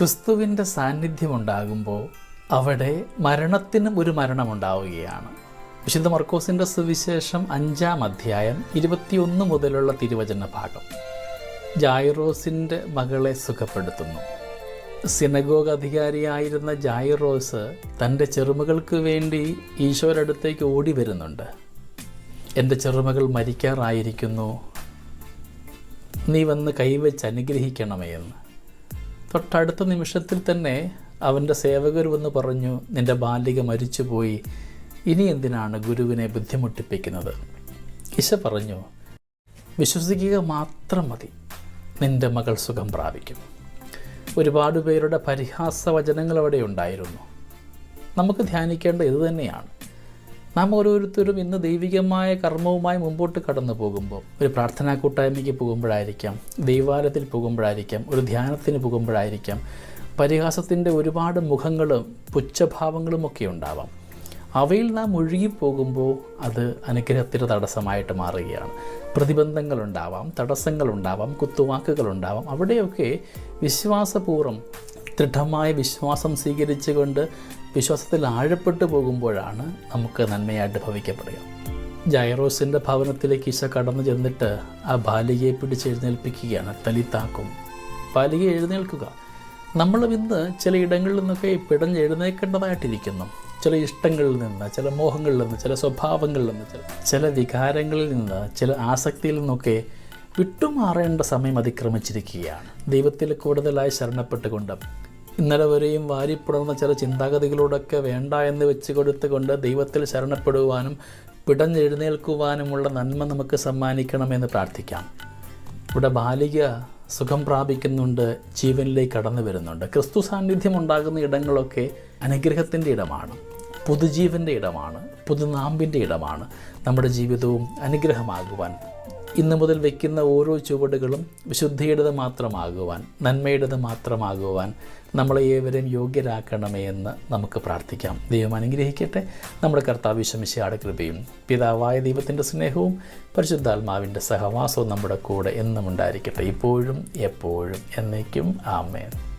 ക്രിസ്തുവിന്റെ സാന്നിധ്യമുണ്ടാകുമ്പോൾ അവിടെ മരണത്തിനും ഒരു മരണമുണ്ടാവുകയാണ്. വിശുദ്ധ മർക്കോസിന്റെ സുവിശേഷം അഞ്ചാം അധ്യായം ഇരുപത്തിയൊന്ന് മുതലുള്ള തിരുവചന ഭാഗം. ജായിറോസിന്റെ മകളെ സുഖപ്പെടുത്തുന്നു. സിനഗോഗ് അധികാരിയായിരുന്ന ജായിറോസ് തന്റെ ചെറുമകൾക്ക് വേണ്ടി ഈശോരടുത്തേക്ക് ഓടി വരുന്നുണ്ട് എന്റെ ചെറുമകൾ മരിക്കാറായിരിക്കുന്നു. നീ വന്ന് കൈവച്ച് അനുഗ്രഹിക്കണമേ എന്ന്. തൊട്ടടുത്ത നിമിഷത്തിൽ തന്നെ അവന്റെ സേവകർ വന്ന് പറഞ്ഞു നിന്റെ ബാലിക മരിച്ചുപോയി. ഇനി എന്തിനാണ് ഗുരുവിനെ ബുദ്ധിമുട്ടിപ്പിക്കുന്നത്? ഈശ പറഞ്ഞു വിശ്വസിക്കുക മാത്രം മതി. നിന്റെ മകൾ സുഖം പ്രാപിക്കും. ഒരുപാട് പേരുടെ പരിഹാസ വചനങ്ങൾ അവിടെ ഉണ്ടായിരുന്നു. നമുക്ക് ധ്യാനിക്കേണ്ട ഇത് തന്നെയാണ്. നാം ഓരോരുത്തരും ഇന്ന് ദൈവികമായ കർമ്മവുമായി മുമ്പോട്ട് കടന്നു പോകുമ്പോൾ ഒരു പ്രാർത്ഥനാ കൂട്ടായ്മയ്ക്ക് പോകുമ്പോഴായിരിക്കാം ദൈവാലയത്തിൽ പോകുമ്പോഴായിരിക്കാം ഒരു ധ്യാനത്തിന് പോകുമ്പോഴായിരിക്കാം പരിഹാസത്തിന്റെ ഒരുപാട് മുഖങ്ങളും പുച്ഛഭാവങ്ങളും ഒക്കെ ഉണ്ടാവാം. അവയിൽ നാം ഒഴുകിപ്പോകുമ്പോൾ അത് അനുഗ്രഹത്തിന്റെ തടസ്സമായിട്ട് മാറുകയാണ്. പ്രതിബന്ധങ്ങളുണ്ടാവാം തടസ്സങ്ങളുണ്ടാവാം കുത്തുവാക്കുകളുണ്ടാവാം അവിടെയൊക്കെ വിശ്വാസപൂർവം ദൃഢമായ വിശ്വാസം സ്വീകരിച്ചുകൊണ്ട് വിശ്വാസത്തിൽ ആഴപ്പെട്ടു പോകുമ്പോഴാണ് നമുക്ക് നന്മയായിട്ട് ഭവിക്കപ്പെടുക. ജൈറോസിന്റെ ഭവനത്തിലേക്ക് ഈശ കടന്നു ചെന്നിട്ട് ആ ബാലികയെ പിടിച്ചെഴുന്നേൽപ്പിക്കുകയാണ് തലിത്താക്കും. ബാലിക എഴുന്നേൽക്കുക. നമ്മളും ഇന്ന് ചില ഇടങ്ങളിൽ നിന്നൊക്കെ പിടഞ്ഞെഴുന്നേൽക്കേണ്ടതായിട്ടിരിക്കുന്നു. ചില ഇഷ്ടങ്ങളിൽ നിന്ന് ചില മോഹങ്ങളിൽ നിന്ന് ചില സ്വഭാവങ്ങളിൽ നിന്ന് ചില ചില വികാരങ്ങളിൽ നിന്ന് ചില ആസക്തിയിൽ നിന്നൊക്കെ വിട്ടുമാറേണ്ട സമയം അതിക്രമിച്ചിരിക്കുകയാണ്. ദൈവത്തിൽ കൂടുതലായി ശരണപ്പെട്ടുകൊണ്ട് ഇന്നലെ വരെയും വാരിപ്പുണർന്ന ചില ചിന്താഗതികളോടൊക്കെ വേണ്ട എന്ന് വെച്ച് കൊടുത്തുകൊണ്ട് ദൈവത്തിൽ ശരണപ്പെടുവാനും പിടഞ്ഞെഴുന്നേൽക്കുവാനുമുള്ള നന്മ നമുക്ക് സമ്മാനിക്കണമെന്ന് പ്രാർത്ഥിക്കാം. ഇവിടെ ബാലിക സുഖം പ്രാപിക്കുന്നുണ്ട് ജീവനിലേക്ക് കടന്നു വരുന്നുണ്ട്. ക്രിസ്തു സാന്നിധ്യം ഉണ്ടാകുന്ന ഇടങ്ങളൊക്കെ അനുഗ്രഹത്തിന്റെ ഇടമാണ് പുതുജീവന്റെ ഇടമാണ് പുതുനാമ്പിന്റെ ഇടമാണ്. നമ്മുടെ ജീവിതവും അനുഗ്രഹമാകുവാൻ ഇന്നു മുതൽ വയ്ക്കുന്ന ഓരോ ചുവടുകളും വിശുദ്ധിയുടേത് മാത്രമാകുവാൻ നന്മയുടേത് മാത്രമാകുവാൻ നമ്മളെ ഏവരെയും യോഗ്യരാക്കണമേ എന്ന് നമുക്ക് പ്രാർത്ഥിക്കാം. ദൈവം അനുഗ്രഹിക്കട്ടെ. നമ്മുടെ കർത്താവ് വിശമിശയുടെ കൃപയും പിതാവായ ദൈവത്തിന്റെ സ്നേഹവും പരിശുദ്ധാത്മാവിന്റെ സഹവാസവും നമ്മുടെ കൂടെ എന്നും ഉണ്ടായിരിക്കട്ടെ. ഇപ്പോഴും എപ്പോഴും എന്നേക്കും. ആമേൻ.